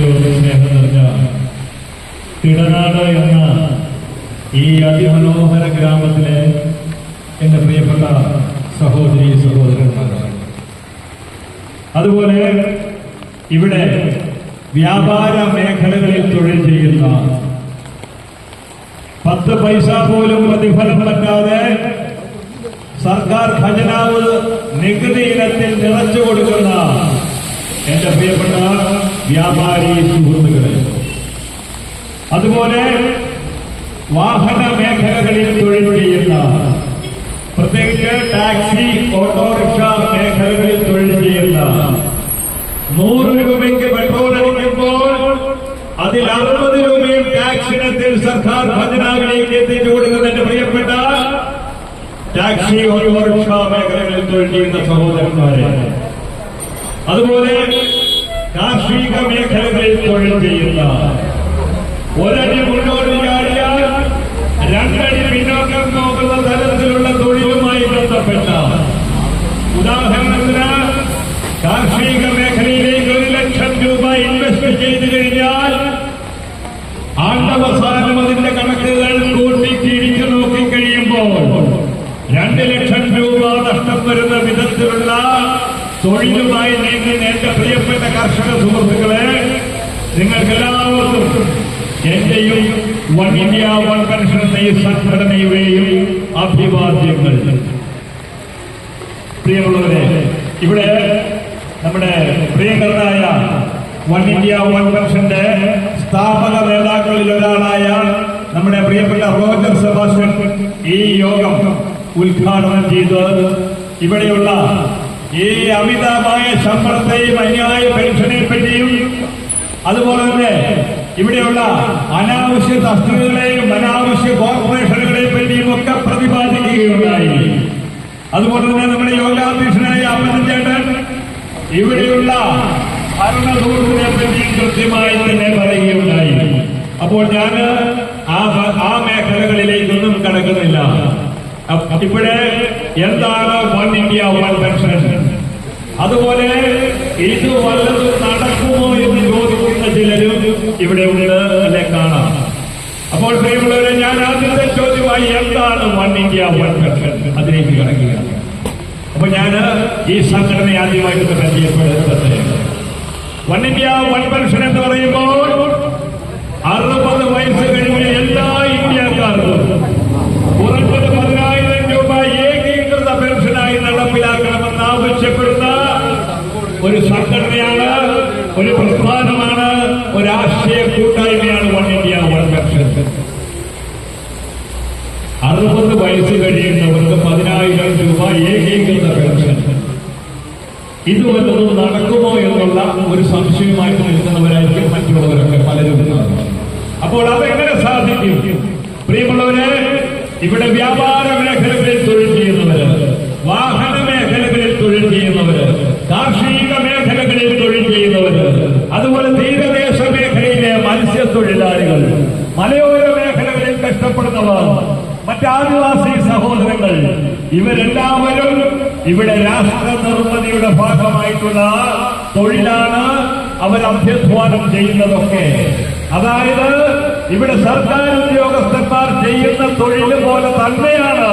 ഏറ്റവും സ്നേഹം നിറഞ്ഞ തിടനാട് എന്ന ഈ അതിമനോഹര ഗ്രാമത്തിലെ എന്റെ പ്രിയപ്പെട്ട സഹോദരി സഹോദരന്മാരാണ്. അതുപോലെ ഇവിടെ വ്യാപാര മേഖലകളിൽ തൊഴിൽ ചെയ്യുന്ന പത്ത് പൈസ പോലും പ്രതിഫലം സർക്കാർ ഖജനാവ് നികുതി ഇനത്തിൽ നിറച്ചു കൊടുക്കുന്ന എന്റെ പ്രിയപ്പെട്ട വ്യാപാരി സുഹൃത്തുക്കളെ അതുപോലെ വാഹന മേഖലകളിൽ തൊഴിൽ ചെയ്യുന്ന പ്രത്യേകിച്ച് ടാക്സി ഓട്ടോറിക്ഷ മേഖലകളിൽ തൊഴിൽ ചെയ്യുന്ന നൂറ് രൂപയ്ക്ക് പെട്രോൾ അടിക്കുമ്പോൾ അതിൽ അറുപത് രൂപയും ടാക്സ് ഇനത്തിൽ സർക്കാർ ഭജനാകളിലേക്ക് എത്തിച്ചു കൊടുക്കുന്ന എന്റെ പ്രിയപ്പെട്ട ടാക്സി ഓട്ടോറിക്ഷ മേഖലകളിൽ തൊഴിൽ ചെയ്യുന്ന സഹോദരന്മാരെ. അതുപോലെ കാർഷിക മേഖലകളിൽ തൊഴിൽ ചെയ്യുന്ന ഒരടി മുന്നോട്ട് ചാടിയാൽ രണ്ടടി പിന്നോക്കം നോക്കുന്ന തരത്തിലുള്ള തൊഴിലുമായി ബന്ധപ്പെട്ട ഉദാഹരണത്തിന് കാർഷിക മേഖലയിലേക്ക് ഒരു ലക്ഷം രൂപ ഇൻവെസ്റ്റ് ചെയ്തു കഴിഞ്ഞാൽ ആണ്ടവസാനം അതിന്റെ കണക്കുകൾ കൂട്ടി തിരിച്ചു നോക്കി കഴിയുമ്പോൾ രണ്ട് ലക്ഷം രൂപ നഷ്ടം വരുന്ന തൊഴിലുമായി നീങ്ങുന്ന എന്റെ പ്രിയപ്പെട്ട കർഷക സുഹൃത്തുക്കളെ നിങ്ങൾക്കെല്ലാവർക്കും എന്റെയും വൺ ഇന്ത്യ വൺ പെൻഷൻ ഈ സംഘടനയുടെയും അഭിവാദ്യങ്ങൾ. പ്രിയമുള്ളവരെ ഇവിടെ നമ്മുടെ പ്രിയങ്കരനായ വൺ ഇന്ത്യ വൺ പെൻഷന്റെ സ്ഥാപക നേതാക്കളിൽ ഒരാളായ നമ്മുടെ പ്രിയപ്പെട്ട റോജർ സെബാസ്റ്റ്യൻ ഈ യോഗം ഉദ്ഘാടനം ചെയ്ത് ഇവിടെയുള്ള ഈ അമിതമായ ശമ്പളത്തെയും അന്യായ പെൻഷനെ പറ്റിയും അതുപോലെ തന്നെ ഇവിടെയുള്ള അനാവശ്യ തസ്തികകളെയും അനാവശ്യ കോർപ്പറേഷനുകളെ പറ്റിയും ഒക്കെ പ്രതിപാദിക്കുകയുണ്ടായി. അതുപോലെ തന്നെ നമ്മുടെ യോഗാധ്യക്ഷനായ ചേട്ടൻ ഇവിടെയുള്ള ഭരണകൂടത്തിനെ പറ്റിയും കൃത്യമായി തന്നെ പറയുകയുണ്ടായി. അപ്പോൾ ഞാൻ ആ മേഖലകളിലേക്കൊന്നും കടക്കുന്നില്ല. ഇവിടെ എന്താണ് വൺ ഇന്ത്യ വൺ പെൻഷൻ? അതുപോലെ ഇത് വല്ലതും നടക്കുമോ എന്ന് ചോദിക്കുന്ന ചിലരും ഇവിടെ ഉണ്ട് അല്ലെ കാണാം. അപ്പോൾ പ്രിയമുള്ളവരെ ഞാൻ ആദ്യത്തെ ചോദ്യമായി എന്താണ് വൺ ഇന്ത്യ വൺ പെൻഷൻ? അതിലേക്ക് കിടക്കുകയാണ്. അപ്പൊ ഞാൻ ഈ സംഘടന ആദ്യമായിട്ട് വൺ ഇന്ത്യ വൺ പെൻഷൻ എന്ന് പറയുമ്പോൾ അറുപത് വയസ്സ് കഴിഞ്ഞ എല്ലാ ഇന്ത്യക്കാർക്കും കുറഞ്ഞത് പതിനായിരം രൂപ ഏകീകൃത പെൻഷനായി നടപ്പിലാക്കണമെന്ന് ആവശ്യപ്പെടുന്ന ഒരു സംഘടനയാണ് ഒരു പ്രസ്ഥാനമാണ് ഒരു ആശയ കൂട്ടായ്മയാണ് വൺ ഇന്ത്യ വൺ പെൻഷൻ അറുപത് വയസ്സ് കഴിയുന്നവർക്ക് പതിനായിരം രൂപ ഏകീകൃത പെൻഷൻ ഇത് വല്ലതും നടക്കുമോ എന്നുള്ള ഒരു സംശയമായിട്ട് നിൽക്കുന്നവരായിരിക്കും മറ്റുള്ളവരൊക്കെ പലരും അപ്പോൾ അതെങ്ങനെ സാധിക്കും പ്രിയമുള്ളവരെ ഇവിടെ വ്യാപാര മേഖലകളിൽ തൊഴിൽ ചെയ്യുന്നവര് വാഹന മേഖലകളിൽ തൊഴിൽ ചെയ്യുന്നവര് കാർഷിക മേഖലകളിൽ തൊഴിൽ ചെയ്യുന്നവര് അതുപോലെ തീരദേശ മേഖലയിലെ മത്സ്യത്തൊഴിലാളികൾ മലയോര മേഖലകളിൽ കഷ്ടപ്പെടുന്നവർ മറ്റാദിവാസി സഹോദരങ്ങൾ ഇവരെല്ലാവരും ഇവിടെ രാഷ്ട്ര നിർമ്മിതിയുടെ ഭാഗമായിട്ടുള്ള തൊഴിലാണ് അവർ അഭ്യധ്വാനം ചെയ്യുന്നതൊക്കെ. അതായത് ഇവിടെ സർക്കാർ ഉദ്യോഗസ്ഥന്മാർ ചെയ്യുന്ന തൊഴിൽ പോലെ തന്നെയാണ്.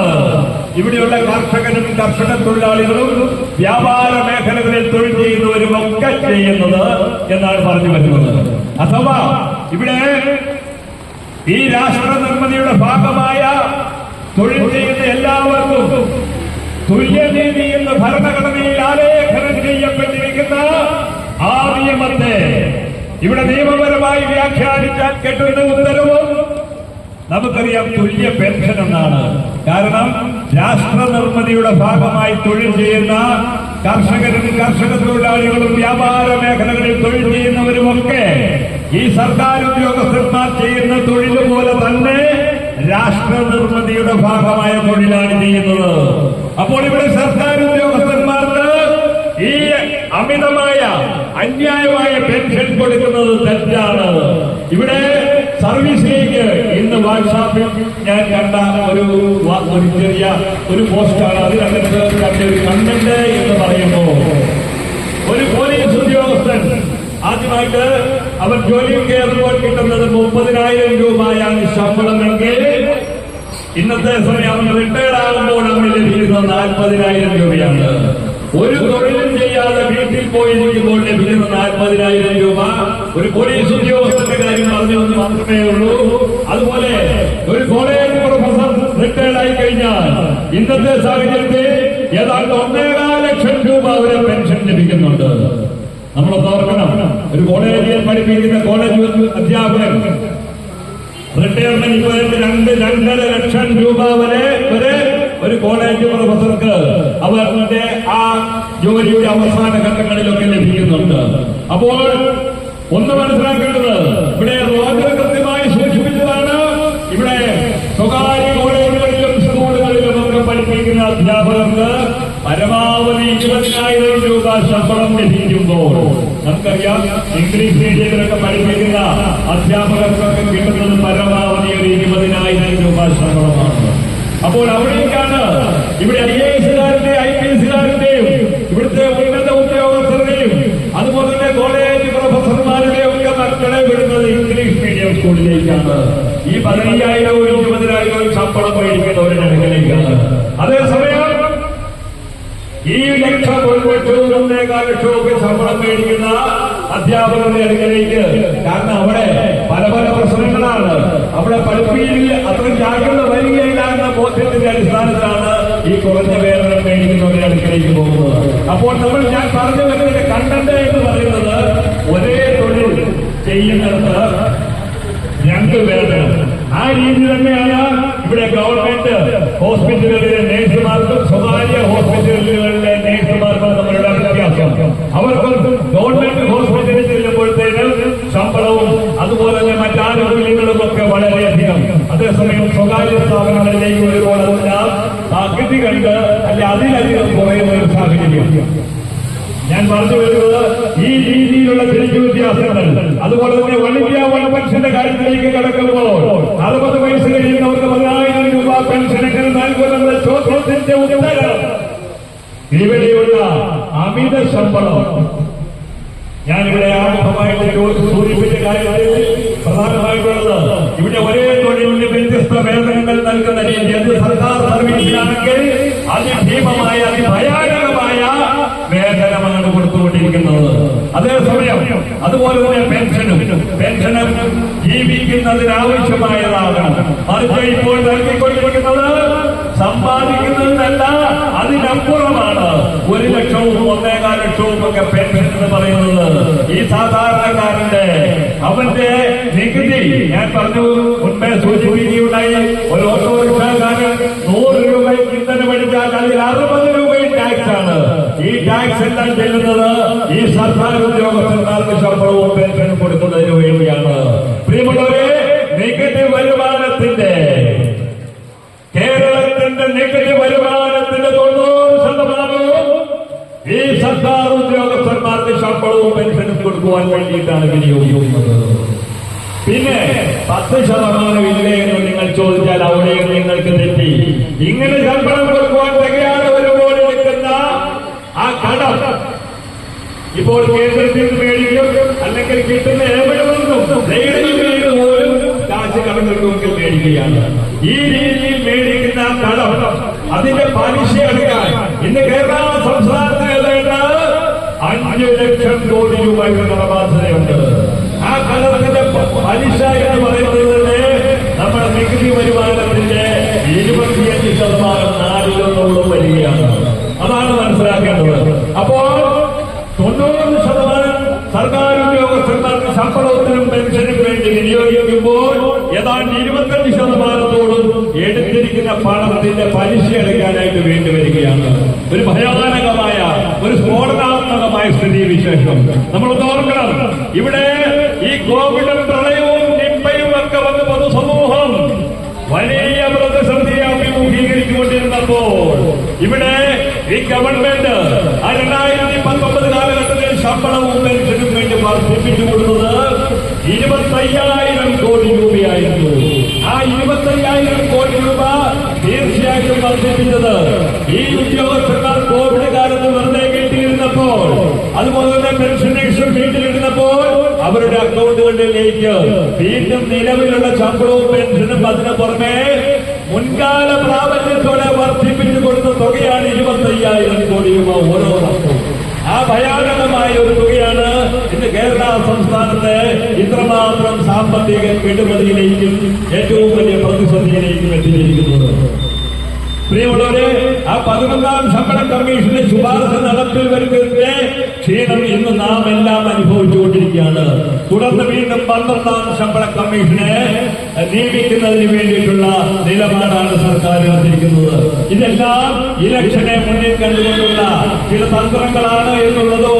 ഇവിടെയുള്ള കർഷകരും കർഷക തൊഴിലാളികളും വ്യാപാര മേഖലകളിൽ തൊഴിൽ ചെയ്യുന്നവരും ഒക്കെ ചെയ്യുന്നത് എന്നാണ് പറഞ്ഞു വരുന്നത്. അഥവാ ഇവിടെ ഈ രാഷ്ട്ര നിർമ്മിതിയുടെ ഭാഗമായ തൊഴിൽ ചെയ്യുന്ന എല്ലാവർക്കും തുല്യനീതി എന്ന ഭരണഘടനയിൽ ആലേഖനം ചെയ്യപ്പെട്ടിരിക്കുന്ന ആ നിയമത്തെ ഇവിടെ നിയമപരമായി വ്യാഖ്യാനിച്ചാൽ കെട്ടുന്ന ഉത്തരവും നമുക്കറിയാം തുല്യ പെൻഷൻ എന്നാണ്. കാരണം രാഷ്ട്ര നിർമ്മിതിയുടെ ഭാഗമായി തൊഴിൽ ചെയ്യുന്ന കർഷകരും കർഷക തൊഴിലാളികളും വ്യാപാര മേഖലകളിൽ തൊഴിൽ ചെയ്യുന്നവരുമൊക്കെ ഈ സർക്കാർ ഉദ്യോഗസ്ഥന്മാർ ചെയ്യുന്ന തൊഴിൽ പോലെ തന്നെ രാഷ്ട്ര നിർമ്മിതിയുടെ ഭാഗമായ തൊഴിലാണ് ചെയ്യുന്നത്. അപ്പോൾ ഇവിടെ സർക്കാർ ഉദ്യോഗസ്ഥന്മാർക്ക് ഈ അമിതമായ അന്യായമായ പെൻഷൻ കൊടുക്കുന്നത് തെറ്റാണ്. ഇവിടെ സർവീസിലേക്ക് ഇന്ന് വാട്സാപ്പിൽ ഞാൻ കണ്ട ഒരു ഒരു ചെറിയ ഒരു പോസ്റ്റാണ്. അതിനകത്ത് കണ്ട ഒരു കണ്ടന്റ് എന്ന് പറയുമ്പോൾ ഒരു പോലീസ് ഉദ്യോഗസ്ഥൻ ആദ്യമായിട്ട് അവർ ജോലിയിൽ കയറുമ്പോൾ കിട്ടുന്നത് മുപ്പതിനായിരം രൂപയാണ് ശമ്പളമെങ്കിൽ ഇന്നത്തെ സമയം അവൻ റിട്ടയർഡ് ആകുമ്പോൾ അവന് ലഭിക്കുന്നത് നാൽപ്പതിനായിരം രൂപയാണ്. ഒരു തൊഴിലും ചെയ്യാതെ വീട്ടിൽ പോയിരിക്കുമ്പോൾ ലഭിക്കുന്ന നാൽപ്പതിനായിരം രൂപ. ഒരു പോലീസ് ഉദ്യോഗസ്ഥന്റെ കാര്യം പറഞ്ഞതെന്ന് മാത്രമേ ഉള്ളൂ. അതുപോലെ ഒരു കോളേജ് പ്രൊഫസർ റിട്ടയർഡ് ആയി കഴിഞ്ഞാൽ ഇന്നത്തെ സാഹചര്യത്തിൽ ഏതാണ്ട് ഒന്നേകാൽ ലക്ഷം രൂപ അവരെ പെൻഷൻ ലഭിക്കുന്നുണ്ട്. നമ്മൾ ഓർക്കണം ഒരു കോളേജിൽ പഠിപ്പിക്കുന്ന കോളേജ് അധ്യാപകൻ റിട്ടയർമെന്റ് പോയിട്ട് രണ്ട് രണ്ടര ലക്ഷം രൂപ വരെ വരെ ഒരു കോളേജ് പ്രൊഫസർക്ക് അവരുടെ ആ ജോലിയുടെ അവസാന ഘട്ടങ്ങളിലൊക്കെ ലഭിക്കുന്നുണ്ട്. അപ്പോൾ ഒന്ന് മനസ്സിലാക്കേണ്ടത് ഇവിടെ റോജർ കൃത്യമായി സൂചിപ്പിച്ചതാണ് ഇവിടെ സ്വകാര്യ കോളേജുകളിലും സ്കൂളുകളിലും ഒക്കെ പഠിപ്പിക്കുന്ന അധ്യാപകർക്ക് പരമാവധി ഇരുപതിനായിരം രൂപ ശമ്പളം ലഭിക്കുമ്പോൾ നമുക്കറിയാം ഇംഗ്ലീഷ് മീഡിയത്തിലൊക്കെ പഠിപ്പിക്കുന്ന അധ്യാപകർക്കൊക്കെ കിട്ടുന്നത് പരമാവധി ഒരു ഇരുപതിനായിരം രൂപ ശമ്പളമാണ്. അപ്പോൾ അവിടേക്കാണ് ഇവിടെ ഐ എ എസുകാരുടെ ഐ പി എസുകാരന്റെയും ഇവിടുത്തെ ഉന്നത ഉദ്യോഗസ്ഥരുടെയും അതുപോലെ തന്നെ കോളേജ് പ്രൊഫസർമാരുടെയും ഒക്കെ മക്കളെ വിടുന്നത് ഇംഗ്ലീഷ് മീഡിയം സ്കൂളിലേക്കാണ് ഈ പതിനയ്യായിരവും ഇരുപതിനായിരവും ശമ്പളം മേടിക്കുന്നവരുടെ അടുക്കലേക്കാണ് അതേസമയം ഈ ലക്ഷം ഒരു ലക്ഷവും ഒന്നേകാൽ ലക്ഷവും ഒക്കെ ശമ്പളം മേടിക്കുന്ന അധ്യാപകരുടെ അടുക്കലേക്ക്. കാരണം അവിടെ പല പല പ്രശ്നങ്ങളാണ്. അവിടെ പഠിപ്പിയിൽ അത്ര ജാഗ്രത വരികയില്ല എന്ന ബോധ്യത്തിന്റെ അടിസ്ഥാനത്തിലാണ് ഈ കുറഞ്ഞ വേതനം മേടിക്കുന്നവരുടെ അടുക്കലേക്ക് പോകുന്നത്. അപ്പോൾ നമ്മൾ ഞാൻ പറഞ്ഞു വരുന്നതിന്റെ കണ്ടന്റ് എന്ന് പറയുന്നത് ഒരേ തൊഴിൽ ചെയ്യുന്നിടത്ത് രണ്ട് വേതനം. ആ രീതി തന്നെയാണ് ഇവിടെ ഗവൺമെന്റ് ഹോസ്പിറ്റലുകളിലെ നേഴ്സുമാർക്കും സ്വകാര്യ ഹോസ്പിറ്റലുകളിലെ നേഴ്സുമാർക്കും തമ്മിലുള്ള വ്യത്യാസം അവർക്ക് ഗവൺമെന്റ് ഹോസ്പിറ്റലിൽ ചെല്ലുമ്പോഴത്തേനും ശമ്പളവും അതുപോലെ തന്നെ മറ്റാനുകൂല്യങ്ങളും ഒക്കെ വളരെയധികം സ്വകാര്യ സ്ഥാപനങ്ങളിലേക്ക് വരുമ്പോൾ അതെല്ലാം പകുതി കണ്ട് അല്ലെ അതിലധികം കുറയുന്ന ഒരു സാഹചര്യം ഞാൻ പറഞ്ഞു വരുന്നത് ഈ രീതിയിലുള്ള തിരിച്ചു വ്യത്യാസങ്ങൾ അതുപോലെ തന്നെ വലിയ പെൻഷന്റെ കാര്യത്തിലേക്ക് കടക്കുമ്പോൾ അറുപത് വയസ്സ് കഴിയുന്നവർക്ക് പതിനായിരം രൂപ പെൻഷനുകൾ നൽകുമെന്ന ചോദ്യത്തിന്റെ ഉത്തരം ഇവിടെയുള്ള അമിത ശമ്പളം ഞാനിവിടെ ആമുഖമായിട്ട് സൂചിപ്പിച്ച കാര്യത്തിൽ പ്രധാനമായിട്ടുള്ളത് ഇവിടെ ഒരേ തൊഴിലിന് വ്യത്യസ്ത വേതനങ്ങൾ നൽകുന്ന രീതി അത് സർക്കാർ സർവീസിലാണെങ്കിൽ അതിഭീമമായ അതിഭയാനകമായ വേതനമാണ് കൊടുത്തുകൊണ്ടിരിക്കുന്നത്. അതേസമയം അതുപോലെ തന്നെ പെൻഷനും. പെൻഷനും ജീവിക്കുന്നതിനാവശ്യമായതാണ് മറിച്ച് ഇപ്പോൾ നൽകിക്കൊണ്ടിരിക്കുന്നത് സമ്പാദിക്കുന്നതിനല്ല അതിനപ്പുറമാണ്. ഒരു ലക്ഷവും ഒന്നേകാൽ ലക്ഷവും ഒക്കെ പെൻഷൻ എന്ന് പറയുന്നത്. ഈ സാധാരണക്കാരന്റെ അവന്റെ നികുതി ഞാൻ പറഞ്ഞു മുൻപേ സൂചിപ്പിക്കുകയുണ്ടായി. ഒരു ഓട്ടോറിക്ഷക്കാരൻ നൂറ് രൂപ ഇന്ധനം അടിച്ചാൽ അതിൽ അറുപത് രൂപയും ടാക്സ് ആണ്. ഈ ടാക്സ് എല്ലാം ചെല്ലുന്നത് ഈ സർക്കാർ ഉദ്യോഗസ്ഥന്മാർക്ക് ശമ്പളവും പെൻഷനും കൊടുക്കുന്നതിന് വേണ്ടിയാണ്. കൊടുക്കുവാൻ വേണ്ടിയിട്ടാണ് വിനിയോഗിക്കുന്നത്. പിന്നെ പത്ത് ശതമാനം ഇല്ലേ എന്ന് നിങ്ങൾ ചോദിച്ചാൽ അവിടെയും നിങ്ങൾക്ക് തെറ്റി. ഇങ്ങനെ ശമ്പളം കൊടുക്കുവാൻ തികയാതെ വരുമ്പോൾ എടുക്കുന്ന ആ കടം ഇപ്പോൾ കേന്ദ്രത്തിൽ മേടിക്കും അല്ലെങ്കിൽ കിട്ടുന്ന എവിടെ നിന്നും പോലും കാശ് കടമെടുക്കുമെങ്കിൽ മേടിക്കുകയാണ്. ഈ രീതിയിൽ മേടിക്കുന്ന കടം അതിന്റെ പലിശ എടുക്കാൻ ഇന്ന് കേരള ഏതാണ്ട് അഞ്ച് ലക്ഷം കോടി രൂപയുടെ കടബാധ്യതയുണ്ട് ആ കടത്തിന്റെ പലിശ എന്ന് പറയുന്നത് തന്നെ നമ്മുടെ നികുതി വരുമാനത്തിന്റെ ഇരുപത്തിയഞ്ച് ശതമാനം നാലിലൊന്നോളം വരികയാണ് അതാണ് മനസ്സിലാക്കേണ്ടത്. അപ്പോൾ തൊണ്ണൂറ് ശതമാനം സർക്കാർ ഉദ്യോഗസ്ഥന്മാർക്ക് ശമ്പളത്തിനും പെൻഷനും വേണ്ടി വിനിയോഗിക്കുമ്പോൾ ഏതാണ്ട് ഇരുപത്തഞ്ച് ശതമാനത്തോളം എടുത്തിരിക്കുന്ന പണത്തിന്റെ പലിശ എടുക്കാനായിട്ട് വേണ്ടി വരികയാണ്. ഒരു ഭയാനകമായ ഒരു സ്ഫോടനാത്മകമായ സ്ഥിതി വിശേഷം. നമ്മൾ ഓർക്കണം. ഇവിടെ ഈ കോവിഡും പ്രളയവും നിപ്പയും ഒക്കെ വന്ന് പൊതുസമൂഹം വലിയ പ്രതിസന്ധിയെ അഭിമുഖീകരിച്ചുകൊണ്ടിരുന്നപ്പോൾ ഇവിടെ ഈ ഗവൺമെന്റ് ആ രണ്ടായിരത്തി പത്തൊമ്പത് കാലഘട്ടത്തിൽ ശമ്പളവും പെൻഷനും വേണ്ടി വർദ്ധിപ്പിച്ചു കൊടുത്തത് ഇരുപത്തയ്യായിരം കോടി രൂപയായിരുന്നു. ആ ഇരുപത്തയ്യായിരം കോടി രൂപ തീർച്ചയായിട്ടും വർദ്ധിപ്പിച്ചത് ഈ ഉദ്യോഗസ്ഥന്മാർ കോവിഡ് അതുപോലെ തന്നെ പെൻഷനേഴ്സും വീട്ടിലിരുന്നപ്പോൾ അവരുടെ അക്കൗണ്ട് അക്കൗണ്ടുകളിലേക്ക് വീണ്ടും നിലവിലുള്ള ശമ്പളവും പെൻഷനും അതിന് പുറമെ മുൻകാല പ്രാബല്യത്തോടെ വർദ്ധിപ്പിച്ചു കൊടുത്ത തുകയാണ് ഇരുപത്തി അയ്യായിരം കോടി രൂപ ഓരോ വർഷവും. ആ ഭയാനകമായ ഒരു തുകയാണ് ഇന്ന് കേരള സംസ്ഥാനത്തെ ഇത്രമാത്രം സാമ്പത്തിക കെടുമതിയിലേക്കും ഏറ്റവും വലിയ പ്രതിസന്ധിയിലേക്കും എത്തിയിരിക്കുന്നത് പ്രിയമുള്ളവരെ ആ പതിനൊന്നാം ശമ്പള കമ്മീഷന്റെ ശുപാർശ നടപ്പിൽ വരുന്നതിന്റെ ക്ഷീണം ഇന്ന് നാം എല്ലാം അനുഭവിച്ചുകൊണ്ടിരിക്കുകയാണ്. തുടർന്ന് വീണ്ടും പന്ത്രണ്ടാം ശമ്പള കമ്മീഷനെ നിയമിക്കുന്നതിന് വേണ്ടിയിട്ടുള്ള നിലപാടാണ് സർക്കാർ എടുത്തിരിക്കുന്നത്. ഇതെല്ലാം ഇലക്ഷനെ മുന്നിൽ കണ്ടുകൊണ്ടുള്ള ചില തന്ത്രങ്ങളാണ് എന്നുള്ളതോ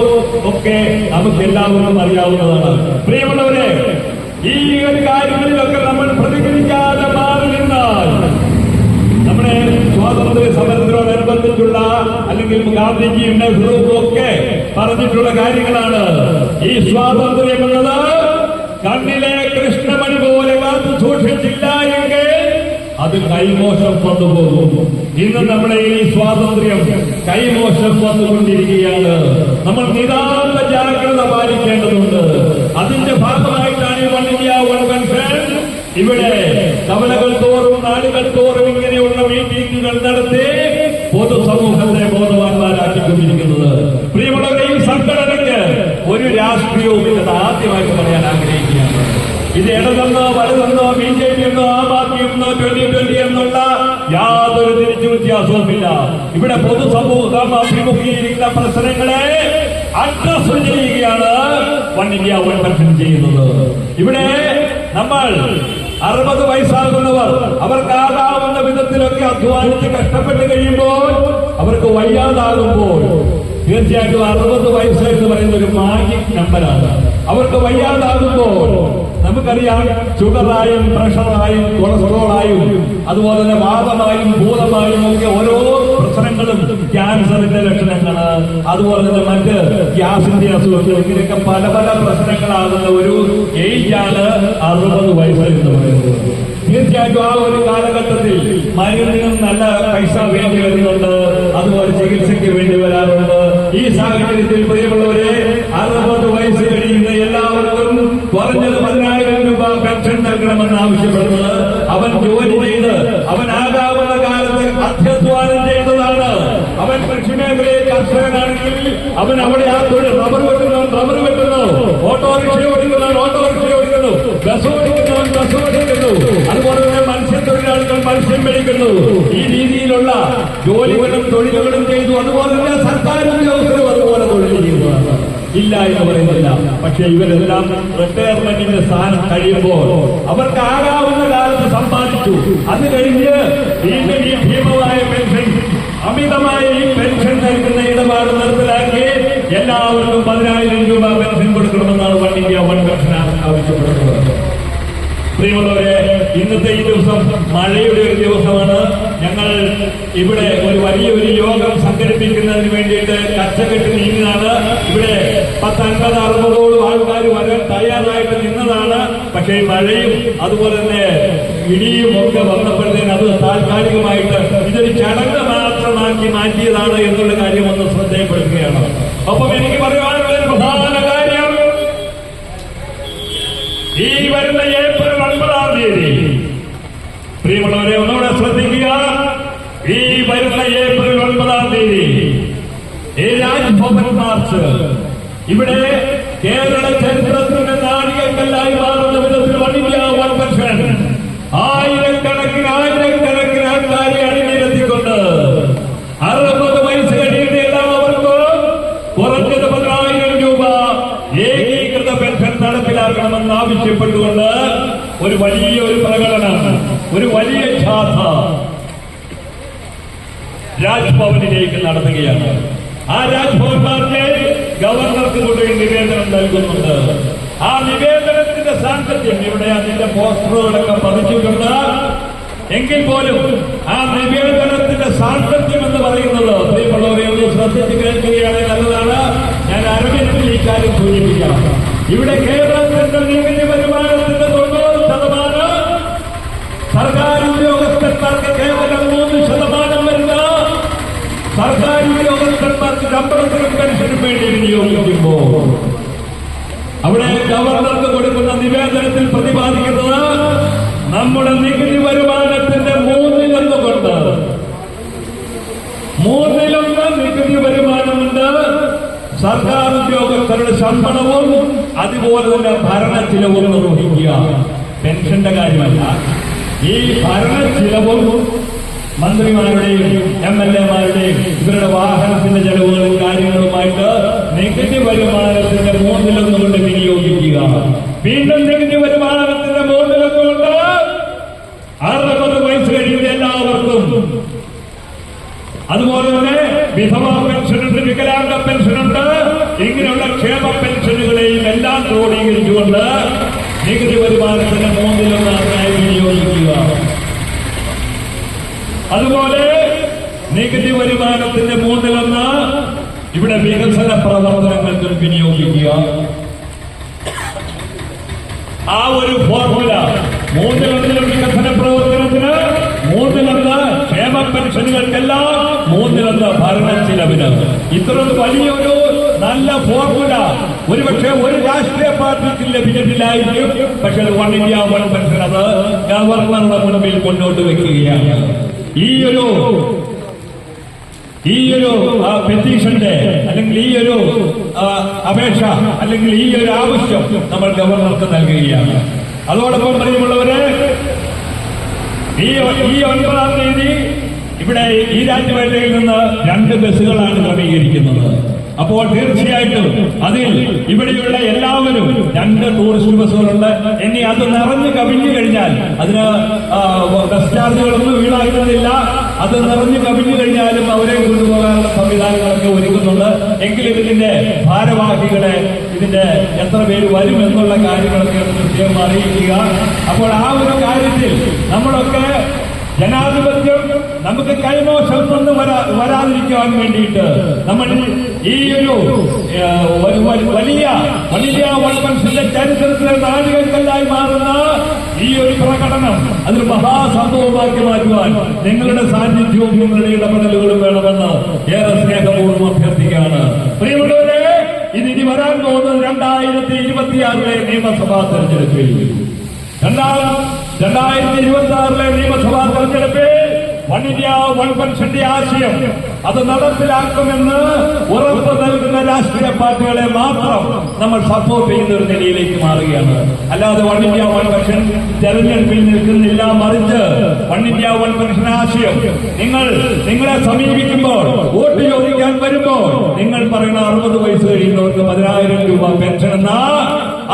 ഒക്കെ നമുക്ക് എല്ലാവർക്കും അറിയാവുന്നതാണ്. പ്രിയമുള്ളവരെ ഈ ഒരു കാര്യങ്ങളിലൊക്കെ നമ്മൾ പ്രതികരിക്കാതെ മാറി നിന്നാൽ നമ്മുടെ സ്വാതന്ത്ര്യ സമരത്തിനോടനുബന്ധിച്ചുള്ള അല്ലെങ്കിൽ ഗാന്ധിജിയും നെഹ്റുവും ഒക്കെ പറഞ്ഞിട്ടുള്ള കാര്യങ്ങളാണ്. ഈ സ്വാതന്ത്ര്യം എന്നത് കണ്ണിലെ കൃഷ്ണമണി പോലെ കാത്തു സൂക്ഷിച്ചില്ല എങ്കിൽ അത് കൈമോശം വന്നുപോകും. ഇന്ന് നമ്മുടെ ഈ സ്വാതന്ത്ര്യം കൈമോശം വന്നുകൊണ്ടിരിക്കുകയാണ്. നമ്മൾ നിതാന്ത ജാഗ്രത പാലിക്കേണ്ടതുണ്ട്. അതിന്റെ ഭാഗമായിട്ടാണ് ഈ വൺ ഇന്ത്യ വൺ കൺഫ്രൻസ് ഇവിടെ കവലകൾ തോറും നാടുകൾ തോറും ഇങ്ങനെയുള്ള മീറ്റിംഗുകൾ നടത്തി പൊതുസമൂഹത്തെ ബോധവാന്മാരാക്കിക്കൊണ്ടിരിക്കുന്നത്. പ്രിയമുള്ളവരെയും സംഘടനയ്ക്ക് ഒരു രാഷ്ട്രീയവും ഇത് ആദ്യമായിട്ട് പറയാൻ ആഗ്രഹിക്കുകയാണ്. ഇത് ഇടതെന്നോ വലുതെന്നോ ബി ജെ പി എന്നോ ആം ആദ്മി എന്നോ ട്വന്റി ട്വന്റി എന്നുള്ള യാതൊരു തിരിച്ചു വ്യത്യാസവുമില്ല. ഇവിടെ പൊതുസമൂഹം അഭിമുഖീകരിക്കുന്ന പ്രശ്നങ്ങളെ അഡ്രസ് ചെയ്യുകയാണ് വൺ ഇന്ത്യ വൺ പെൻഷൻ ചെയ്യുന്നത്. ഇവിടെ നമ്മൾ അറുപത് വയസ്സാകുന്നവർ അവർക്കാകാവുന്ന വിധത്തിലൊക്കെ അധ്വാനിച്ച് കഷ്ടപ്പെട്ട് കഴിയുമ്പോൾ അവർക്ക് വയ്യാതാകുമ്പോൾ തീർച്ചയായിട്ടും അറുപത് വയസ്സ് എന്ന് പറയുന്ന ഒരു മാജിക് നമ്പറാണ് അവർക്ക് വയ്യാതാകുമ്പോൾ നമുക്കറിയാം ഷുഗറായും പ്രഷറായും കൊളസ്ട്രോളായും അതുപോലെ തന്നെ വാദമായും ഭൂതമായും ഒക്കെ ഓരോ പ്രശ്നങ്ങളും ക്യാൻസറിന്റെ ലക്ഷണങ്ങൾ. അതുപോലെ തന്നെ മറ്റ് ഗ്യാസിന്റെ അസുഖങ്ങൾ. ഇങ്ങനെയൊക്കെ പല പല പ്രശ്നങ്ങളാകുന്ന ഒരു ഏജാണ് അറുപത് വയസ്സ് തീർച്ചയായിട്ടും ആ ഒരു കാലഘട്ടത്തിൽ മരുന്നിനും നല്ല പൈസ വേണ്ടി വരുന്നുണ്ട് അതുപോലെ ചികിത്സയ്ക്ക് വേണ്ടി വരാറുണ്ട്. ഈ സാഹചര്യത്തിൽ പ്രിയമുള്ളവരെ അറുപത് വയസ്സ് കഴിയുന്ന എല്ലാവർക്കും കുറഞ്ഞത് പതിനായിരം പെൻഷൻ നൽകണമെന്ന് ആവശ്യപ്പെടുന്നത്. അവൻ ജോലി ചെയ്ത് അവനാകാവുന്ന കാലത്ത് അധ്യധ്വാനം ചെയ്തതാണ്. അവൻ കൃഷിമേഖലയിൽ കർഷകനാണെങ്കിൽ അവൻ അവിടെ ആ തൊഴിൽ റബ്ബർ വെട്ടുന്നവൻ റബ്ബർ വെട്ടുന്നു. ഓട്ടോറിക്ഷ ഓടിക്കുന്നവൻ ഓട്ടോറിക്ഷ ഓടിക്കുന്നു. ബസ് ഓടിക്കുന്നവൻ ബസ് ഓടിക്കുന്നു. അതുപോലെ തന്നെ വരുന്നു ഈ രീതിയിലുള്ള ജോലികളും തൊഴിലുകളും ചെയ്തു. അതുപോലെ തന്നെ സർക്കാർ ഉദ്യോഗസ്ഥരും അതുപോലെ തൊഴിൽ ചെയ്യുന്നതാണ് ഇല്ല എന്ന് പറയുന്നില്ല. പക്ഷെ ഇവരെല്ലാം റിട്ടയർമെന്റിന്റെ സ്ഥാനം കഴിയുമ്പോൾ അവർക്ക് ആകാവുന്ന കാലത്ത് സമ്പാദിച്ചു. അത് കഴിഞ്ഞ് വീണ്ടും ഈ ഭീമമായ പെൻഷൻ അമിതമായ ഈ പെൻഷൻ നൽകുന്ന ഇടപാട് നിർത്തലാക്കി എല്ലാവർക്കും പതിനായിരം രൂപ പെൻഷൻ കൊടുക്കണമെന്നാണ് വൺ ഇന്ത്യ വൺ പെൻഷൻ ആവശ്യപ്പെടുന്നത്. പ്രിയമുള്ളവരെ ഇന്നത്തെ ഈ ദിവസം മഴയുടെ ഒരു ദിവസമാണ്. ഞങ്ങൾ ഇവിടെ ഒരു വലിയൊരു യോഗം സംഘടിപ്പിക്കുന്നതിന് വേണ്ടിയിട്ട് കച്ചകെട്ട് നീങ്ങുന്നതാണ് ഇവിടെ പത്ത് അൻപത് അറുപതോളം ആൾക്കാർ വരാൻ തയ്യാറായിട്ട് നിന്നതാണ്. പക്ഷേ മഴയും അതുപോലെ തന്നെ ഇടിയും ഒക്കെ വന്നപ്പോഴത്തേന് അത് താൽക്കാലികമായിട്ട് ഇതൊരു ചടങ്ങ് മാത്രമാക്കി മാറ്റിയതാണ് എന്നുള്ള കാര്യം ഒന്ന് ശ്രദ്ധയപ്പെടുത്തുകയാണ് ഒപ്പം എനിക്ക് പറയുവാനുള്ള ഒരു പ്രധാന കാര്യം ഈ വരുന്ന ഏപ്രിൽ പ്രിയമുള്ളവരെ ഒന്നുകൂടെ ശ്രദ്ധിക്കുക. ഈ വരുന്ന ഏപ്രിൽ ഒൻപതാം തീയതി ഈ രാജ്ഭവൻ മാർച്ച്. ഇവിടെ കേരള ചരിത്രത്തിൽ നാഴികക്കല്ലായി മാറുന്ന വിധത്തിൽ വണിജ്യ വൺ പെൻഷൻ ആയിരക്കണക്കിന് ആയിരക്കണക്കിന് ആൾക്കാരെ അണിനിരത്തിക്കൊണ്ട് അറുപത് വയസ്സ് കഴിയുന്ന എല്ലാവർക്കും കുറഞ്ഞത് പതിനായിരം രൂപ ഏകീകൃത പെൻഷൻ നടപ്പിലാക്കണമെന്ന് ആവശ്യപ്പെട്ടുകൊണ്ട് ഒരു വലിയ ഒരു പ്രകടനം ഒരു വലിയ ജാഥ രാജ്ഭവനിലേക്ക് നടത്തുകയാണ്. ആ രാജ്ഭവൻ മാർച്ച് ഗവർണർക്ക് കൂടി നിവേദനം നൽകുന്നുണ്ട്. ആ നിവേദനത്തിന്റെ സാന്നിധ്യം ഇവിടെ അതിന്റെ പോസ്റ്ററുകളൊക്കെ പതിച്ചിട്ടുണ്ട്. എങ്കിൽ പോലും ആ നിവേദനത്തിന്റെ സാന്നിധ്യം എന്ന് പറയുന്നത് പ്രിയമുള്ളവരെ ഒന്ന് ശ്രദ്ധിച്ച് കേൾക്കുകയാണെങ്കിൽ നല്ലതാണ്. ഞാൻ അരവിന്ദിൽ ഈ കാര്യം സൂചിപ്പിക്കാം. ഇവിടെ കേരളത്തിന്റെ നികുതി വരുമാനത്തിന്റെ വേണ്ടി വിനിയോഗിക്കുമ്പോൾ അവിടെ ഗവർണർക്ക് കൊടുക്കുന്ന നിവേദനത്തിൽ പ്രതിപാദിക്കുന്നത് നമ്മുടെ നികുതി വരുമാനത്തിന്റെ മൂന്നിലൊന്ന് കൊണ്ട് മൂന്നിലൊന്ന് നികുതി വരുമാനമുണ്ട്. സർക്കാർ ഉദ്യോഗസ്ഥരുടെ ശമ്പളവും അതുപോലെ തന്നെ ഭരണ ചിലവും നിർവഹിക്കുക. പെൻഷന്റെ കാര്യമല്ല. ഈ ഭരണ ചിലവും മന്ത്രിമാരുടെയും എം എൽ എമാരുടെയും ഇവരുടെ വാഹനത്തിന്റെ ചെലവുകളും കാര്യങ്ങളുമായിട്ട് നികുതി വരുമാനത്തിന്റെ മൂന്നിലൊന്ന് കൊണ്ട് വിനിയോഗിക്കുക. വീണ്ടും നികുതി വരുമാനത്തിന്റെ മൂന്നിലൊന്ന് കൊണ്ട് അറുപത് വയസ്സ് കഴിയുന്ന എല്ലാവർക്കും. അതുപോലെ തന്നെ വിധവാ പെൻഷനുണ്ട് വികലാംഗ പെൻഷനുണ്ട് ഇങ്ങനെയുള്ള ക്ഷേമ പെൻഷനുകളെയും എല്ലാം ക്രോഡീകരിച്ചുകൊണ്ട് നികുതി വരുമാനത്തിന്റെ മൂന്നിലൊന്ന് അതിനായി വിനിയോഗിക്കുക. അതുപോലെ നികുതി വരുമാനത്തിന്റെ മൂന്നിലൊന്ന് ഇവിടെ വികസന പ്രവർത്തനങ്ങൾക്കും വിനിയോഗിക്കുക. ആ ഒരു ഫോർമുല മൂന്നിലൊന്നിലും വികസന പ്രവർത്തനത്തിന് മൂന്നിലൊന്ന് ക്ഷേമ പെൻഷനുകൾക്കെല്ലാം മൂന്നിലൊന്ന് ഭരണ ചിലവിന് ഇത്ര വലിയൊരു നല്ല ഫോർമുല ഒരുപക്ഷെ ഒരു രാഷ്ട്രീയ പാർട്ടിക്ക് ലഭിച്ചിട്ടില്ലായിരിക്കും. പക്ഷെ വൺ ഇന്ത്യ വൺ പെൻഷൻ അത് ഗവർണറുടെ മുൻപിൽ കൊണ്ടോട്ട് വെക്കുകയാണ്. ഈ ഒരു ഈ ഒരു പെറ്റീഷന്റെ അല്ലെങ്കിൽ ഈ ഒരു അപേക്ഷ അല്ലെങ്കിൽ ഈ ഒരു ആവശ്യം നമ്മൾ ഗവർണർക്ക് നൽകുകയാണ്. അതോടൊപ്പം പ്രിയമുള്ളവരെ ഈ ഈ ഒൻപതാം തീയതി ഇവിടെ ഈ രാജ്യവേട്ടയിൽ നിന്ന് രണ്ട് ബസ്സുകളാണ് ക്രമീകരിക്കുന്നത്. അപ്പോൾ തീർച്ചയായിട്ടും അതിൽ ഇവിടെയുള്ള എല്ലാവരും രണ്ട് ടൂറിസ്റ്റ് ബസ്സുകളുണ്ട് ഇനി അത് നിറഞ്ഞു കവിഞ്ഞു കഴിഞ്ഞാൽ അതിന് ബസ് ചാർജുകളൊന്നും ഈടാക്കുന്നില്ല അത് നിറഞ്ഞു കവിഞ്ഞു കഴിഞ്ഞാലും അവരെ കൊണ്ടുപോകാനുള്ള സംവിധാനങ്ങളൊക്കെ ഒരുക്കുന്നുണ്ട്. എങ്കിലും ഇതിന്റെ ഭാരവാഹികളെ ഇതിന്റെ എത്ര പേര് വരും എന്നുള്ള കാര്യങ്ങളൊക്കെ കൃത്യം അറിയിക്കുക. അപ്പോൾ ആ ഒരു കാര്യത്തിൽ നമ്മളൊക്കെ ജനാധിപത്യം നമുക്ക് കൈമോശം വരാ വരാതിരിക്കാൻ വേണ്ടിയിട്ട് നമ്മൾ ഈ ഒരു വലിയ വലിയ വൺപൻസിന്റെ ചരിത്രത്തിലെ നാഴികക്കല്ലായി മാറുന്ന ഈ ഒരു പ്രകടനം അതൊരു മഹാസംഭവമാക്കി മാറ്റുവാൻ നിങ്ങളുടെ സാന്നിധ്യവും നിങ്ങളുടെ ഇടപെടലുകളും വേണമെന്ന് ഏറെ സ്നേഹപൂർവം അഭ്യർത്ഥിക്കുകയാണ്. പ്രിയമുള്ളവരെ ഇത് ഇനി വരാൻ പോകുന്നത് രണ്ടായിരത്തി ഇരുപത്തിയാറിലെ നിയമസഭാ തെരഞ്ഞെടുപ്പിൽ. രണ്ടാം രണ്ടായിരത്തി ഇരുപത്തി ആറിലെ നിയമസഭാ തെരഞ്ഞെടുപ്പിൽ വൺ വൺ ആശയം അത് നടപ്പിലാക്കുമെന്ന് ഉറപ്പ് നൽകുന്ന രാഷ്ട്രീയ പാർട്ടികളെ മാത്രം നമ്മൾ സപ്പോർട്ട് ചെയ്യുന്ന ഒരു നിലയിലേക്ക് മാറുകയാണ്. അല്ലാതെ വൺ ഇന്ത്യ വൺ പെൻഷൻ തെരഞ്ഞെടുപ്പിൽ നിൽക്കുന്നില്ല മറിച്ച് വൺ ഇന്ത്യ വൺ പെൻഷൻ ആശയം നിങ്ങൾ നിങ്ങളെ സമീപിക്കുമ്പോൾ വോട്ട് ചോദിക്കാൻ വരുമ്പോൾ നിങ്ങൾ പറയുന്ന അറുപത് വയസ്സ് കഴിയുന്നവർക്ക് പതിനായിരം രൂപ പെൻഷൻ എന്ന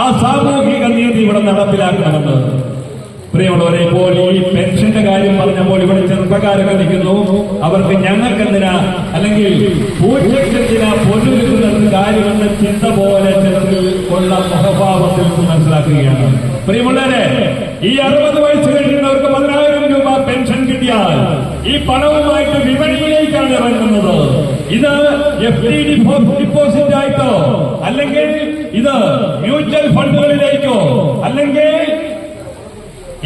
ആ സാമൂഹിക നീതി ഇവിടെ നടപ്പിലാക്കണമെന്ന്. പ്രിയമുള്ളവരെ ഇപ്പോൾ ഈ പെൻഷന്റെ കാര്യം പറഞ്ഞപ്പോൾ ഇവിടെ ചെറുപ്പക്കാരെ നിൽക്കുന്നു. അവർക്ക് ഞങ്ങൾക്കെന്തിനാ? അല്ലെങ്കിൽ പൂച്ചക്കെന്തിനാ പൊന്നുരുക്കുന്ന കാര്യമെന്ന ചിന്ത പോലെ ചിലർക്ക് ഉള്ള മുഖഭാവത്തിൽ നിന്ന് മനസ്സിലാക്കുകയാണ്. പ്രിയമുള്ളവരെ ഈ അറുപത് വയസ്സ് കഴിഞ്ഞവർക്ക് പതിനായിരം രൂപ പെൻഷൻ കിട്ടിയാൽ ഈ പണവുമായിട്ട് വിപണിയിലേക്കാണ് ഇറങ്ങുന്നത്. ഇത് എഫ് ഡി ഡിപ്പോസിറ്റ് ആയിട്ടോ അല്ലെങ്കിൽ ഇത് മ്യൂച്വൽ ഫണ്ടുകളിലേക്കോ അല്ലെങ്കിൽ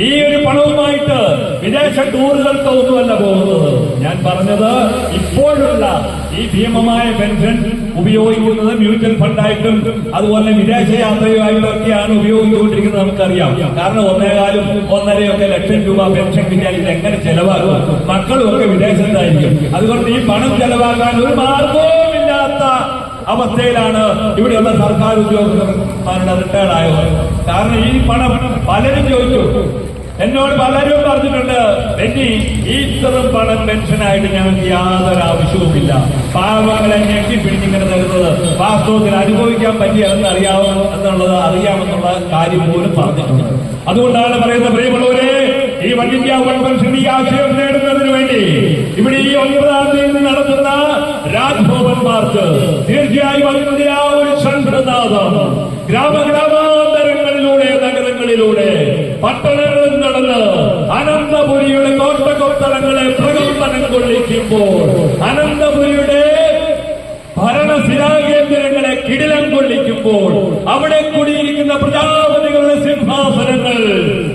ഈ ഒരു പണവുമായിട്ട് വിദേശ ടൂറുകൾക്ക് ഒന്നുമല്ല പോകുന്നത്. ഞാൻ പറഞ്ഞത് ഇപ്പോഴുള്ള ഈ ഭീമമായ പെൻഷൻ ഉപയോഗിക്കുന്നത് മ്യൂച്വൽ ഫണ്ടായിട്ടും അതുപോലെ വിദേശ യാത്രയുമായിട്ടൊക്കെയാണ് ഉപയോഗിച്ചുകൊണ്ടിരിക്കുന്നത് നമുക്കറിയാം. കാരണം ഒന്നേകാലും ഒന്നരയൊക്കെ ലക്ഷം രൂപ പെൻഷൻ കിട്ടിയാൽ ഇത് എങ്ങനെ ചെലവാകും? മക്കളും ഒക്കെ വിദേശത്തായിരിക്കും. അതുകൊണ്ട് ഈ പണം ചെലവാക്കാൻ ഒരു മാർഗവുമില്ലാത്ത അവസ്ഥയിലാണ് ഇവിടെയുള്ള സർക്കാർ ഉദ്യോഗസ്ഥന്മാരുടെ റിട്ടയർഡ് ആയവർ കാരണം ഈ പണം പലരും ചോദിച്ചു. എന്നോട് പലരും പറഞ്ഞിട്ടുണ്ട് ബെന്നി ഇത്തരം പണം പെൻഷനായിട്ട് ഞങ്ങൾക്ക് യാതൊരു ആവശ്യവുമില്ല. പാവങ്ങളെ ഞെട്ടി പിടിച്ചിങ്ങനെ തരുന്നത് വാസ്തവത്തിൽ അനുഭവിക്കാൻ പറ്റിയ അറിയാവും എന്നുള്ളത് അറിയാമെന്നുള്ള കാര്യം പോലും പറഞ്ഞിട്ടുണ്ട്. അതുകൊണ്ടാണ് പറയുന്നത് പ്രിയമുള്ളവരെ ഈ വൺ ഇന്ത്യ വൺ പെൻഷൻ ഈ ആശയം നേടുന്നതിന് വേണ്ടി ഇവിടെ ഈ ഒൻപതാം തീയതി നടത്തുന്ന രാജ്ഭവൻ മാർച്ച് തീർച്ചയായും അതിന്റെ ആ ഒരു ശംഖനാഥം ഗ്രാമഗ്രാമാന്തരങ്ങളിലൂടെ നഗരങ്ങളിലൂടെ പട്ടണങ്ങളിൽ കൊള്ളിക്കുമ്പോൾ അനന്തപുരിയുടെ ഭരണശിലാകേന്ദ്രങ്ങളെ കിടിലം കൊള്ളിക്കുമ്പോൾ അവിടെ കൂടിയിരിക്കുന്ന പ്രജാപതികളുടെ സിംഹാസനങ്ങൾ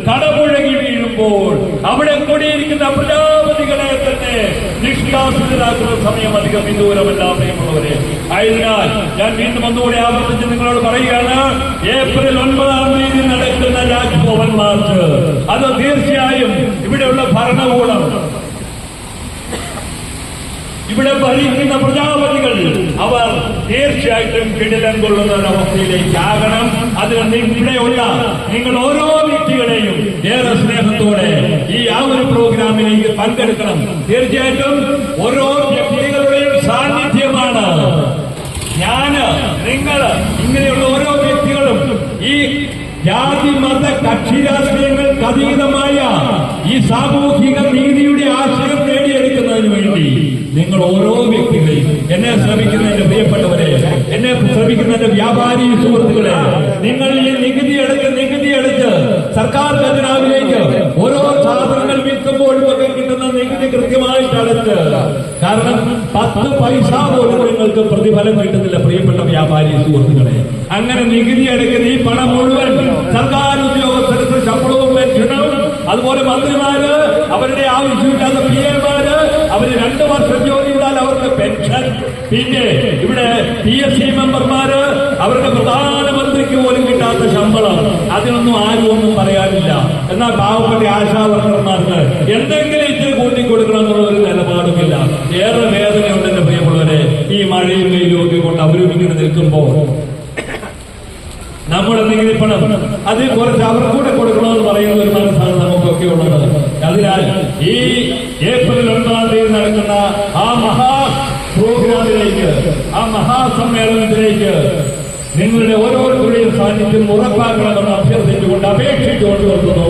കടപുഴകി വീഴുമ്പോൾ അവിടെ കൂടിയിരിക്കുന്ന പ്രജാപതികളെ തന്നെ നിഷ്കാസിതരാക്കുന്ന സമയം അധികം വിദൂരമല്ല പ്രിയമുള്ളവരെ. ആയതിനാൽ ഞാൻ വീണ്ടും ഒന്നുകൂടി ആവർത്തിച്ച് നിങ്ങളോട് പറയുകയാണ് ഏപ്രിൽ ഒൻപതാം തീയതി നടക്കുന്ന രാജ്ഭവൻ മാർച്ച്. അത് തീർച്ചയായും ഇവിടെയുള്ള ഭരണകൂടം ഇവിടെ ഭരിക്കുന്ന പ്രജാപതികൾ അവർ തീർച്ചയായിട്ടും കിടിലം കൊള്ളുന്ന ഒരു അവസ്ഥയിലേക്ക് ആകണം അതിന് നി- ഇവിടെയുള്ള നിങ്ങൾ ഓരോ വ്യക്തികളെയും ഏറെ സ്നേഹത്തോടെ ഈ ആ ഒരു പ്രോഗ്രാമിലേക്ക് പങ്കെടുക്കണം. തീർച്ചയായിട്ടും ഓരോ വ്യക്തികളുടെയും സാന്നിധ്യമാണ്. ഞാൻ നിങ്ങൾ ഇങ്ങനെയുള്ള ഓരോ വ്യക്തികളും ഈ ജാതി മത കക്ഷി രാഷ്ട്രീയങ്ങൾക്ക് അതീതമായ ഈ സാമൂഹിക നീതിയുടെ ആശയം വേണ്ടി നിങ്ങൾ ഓരോ വ്യക്തികളെയും എന്നെ ശ്രമിക്കുന്ന എന്റെ പ്രിയപ്പെട്ടവരെ എന്നെ ശ്രമിക്കുന്ന എന്റെ വ്യാപാരി സുഹൃത്തുക്കളെ നിങ്ങൾ ഈ നികുതി എടുത്ത് നികുതി എടുത്ത് സർക്കാർ ഖജനാവിലേക്ക് ഓരോ സാധനങ്ങൾ വിൽക്കുമ്പോൾ ഒക്കെ കിട്ടുന്ന നികുതി കൃത്യമായിട്ട് അടച്ച് കാരണം പത്ത് പൈസ പോലും നിങ്ങൾക്ക് പ്രതിഫലം കിട്ടുന്നില്ല പ്രിയപ്പെട്ട വ്യാപാരി സുഹൃത്തുക്കളെ. അങ്ങനെ നികുതി അടയ്ക്കുന്ന ഈ പണം മുഴുവൻ സർക്കാർ ഉദ്യോഗസ്ഥർക്ക് ശമ്പളവും അതുപോലെ മന്ത്രിമാര് അവരുടെ ആവശ്യമില്ലാത്ത പി എമാര് അവർ രണ്ടു വർഷം ജോലി ചെയ്താൽ അവർക്ക് പെൻഷൻ. പിന്നെ ഇവിടെ പി എസ് സി മെമ്പർമാര് അവരുടെ പ്രധാനമന്ത്രിക്ക് പോലും കിട്ടാത്ത ശമ്പളം. അതിനൊന്നും ആരും ഒന്നും പറയാനില്ല. എന്നാൽ പാവപ്പെട്ട ആശാ വർക്കർമാർക്ക് എന്തെങ്കിലും കൂട്ടി കൂട്ടിക്കൊടുക്കണം എന്നുള്ള ഒരു നിലപാടുമില്ല. ഏറെ വേദനയുണ്ട് എന്റെ പ്രിയമുള്ളവരെ. ഈ മഴയും വെയിലും ഒക്കെ കൊണ്ട് അവരും ഇങ്ങനെ നിൽക്കുമ്പോൾ നമ്മുടെ നികുതി പണം അതിൽ കുറച്ച് അവർക്കൂടെ കൊടുക്കണമെന്ന് പറയുന്ന ഒരു മനസ്സാണ് നമുക്കൊക്കെ ഉള്ളത്. അതിനാൽ ഈ ഏപ്രിൽ ഒൻപതാം തീയതി നടക്കുന്ന ആ മഹാ പ്രോഗ്രാമിലേക്ക് ആ മഹാസമ്മേളനത്തിലേക്ക് നിങ്ങളുടെ ഓരോരുത്തരുടെയും സാന്നിധ്യം ഉറപ്പാക്കണമെന്ന് അഭ്യർത്ഥിച്ചുകൊണ്ട് അപേക്ഷിച്ചുകൊണ്ട് നിർത്തുന്നു